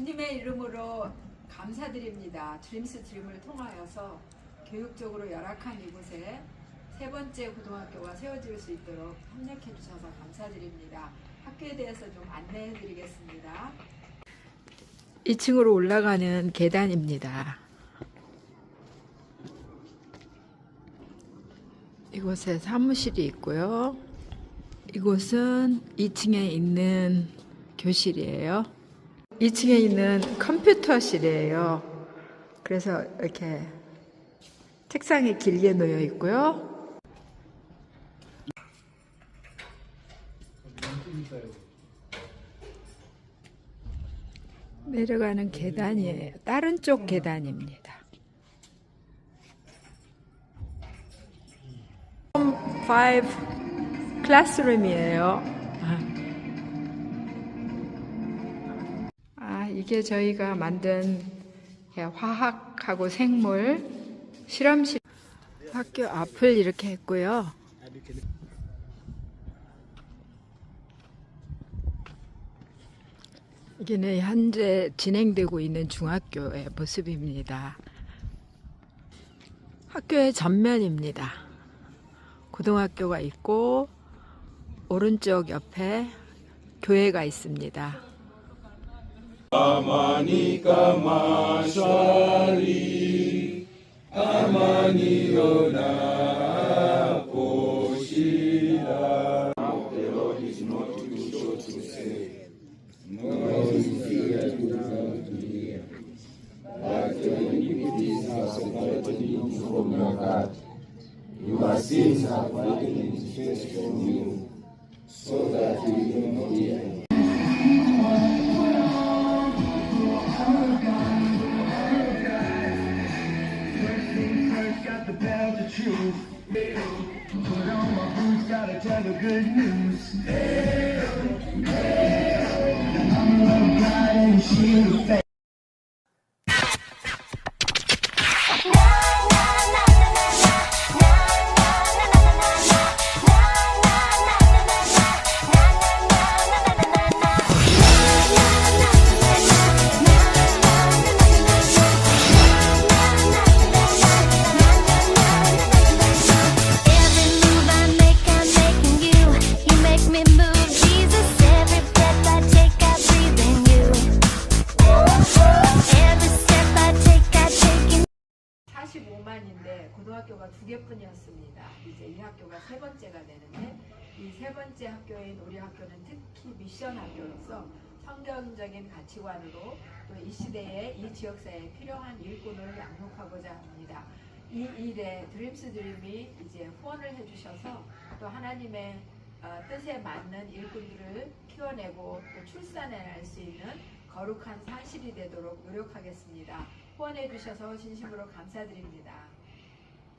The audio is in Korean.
주님의 이름으로 감사드립니다. 드림스 드림을 통하여서 교육적으로 열악한 이곳에 세 번째 고등학교가 세워질 수 있도록 협력해 주셔서 감사드립니다. 학교에 대해서 좀 안내해 드리겠습니다. 2층으로 올라가는 계단입니다. 이곳에 사무실이 있고요. 이곳은 2층에 있는 교실이에요. 2층에 있는 컴퓨터실이에요. 그래서 이렇게 책상에 길게 놓여 있고요. 내려가는 계단이에요. 다른 쪽 계단입니다. 5 클래스룸이에요. 이게 저희가 만든 화학하고 생물 실험실 학교 앞을 이렇게 했고요. 여기는 현재 진행되고 있는 중학교의 모습입니다. 학교의 전면입니다. 고등학교가 있고 오른쪽 옆에 교회가 있습니다. Amanika shwari, amani yona poshira The Lord is face from you, so that you do not hear. Got to tell the truth. Put on my boots, gotta tell the good news. 45만인데 고등학교가 두 개뿐이었습니다. 이제 이 학교가 세 번째가 되는데 이 세 번째 학교인 우리 학교는 특히 미션 학교로서 성경적인 가치관으로 또 이 시대에 이 지역사회에 필요한 일꾼을 양육하고자 합니다. 이 일에 드림스 드림이 이제 후원을 해주셔서 또 하나님의 어, 뜻에 맞는 일꾼들을 키워내고 또 출산해낼 수 있는 거룩한 산실이 되도록 노력하겠습니다. 후원해 주셔서 진심으로 감사드립니다.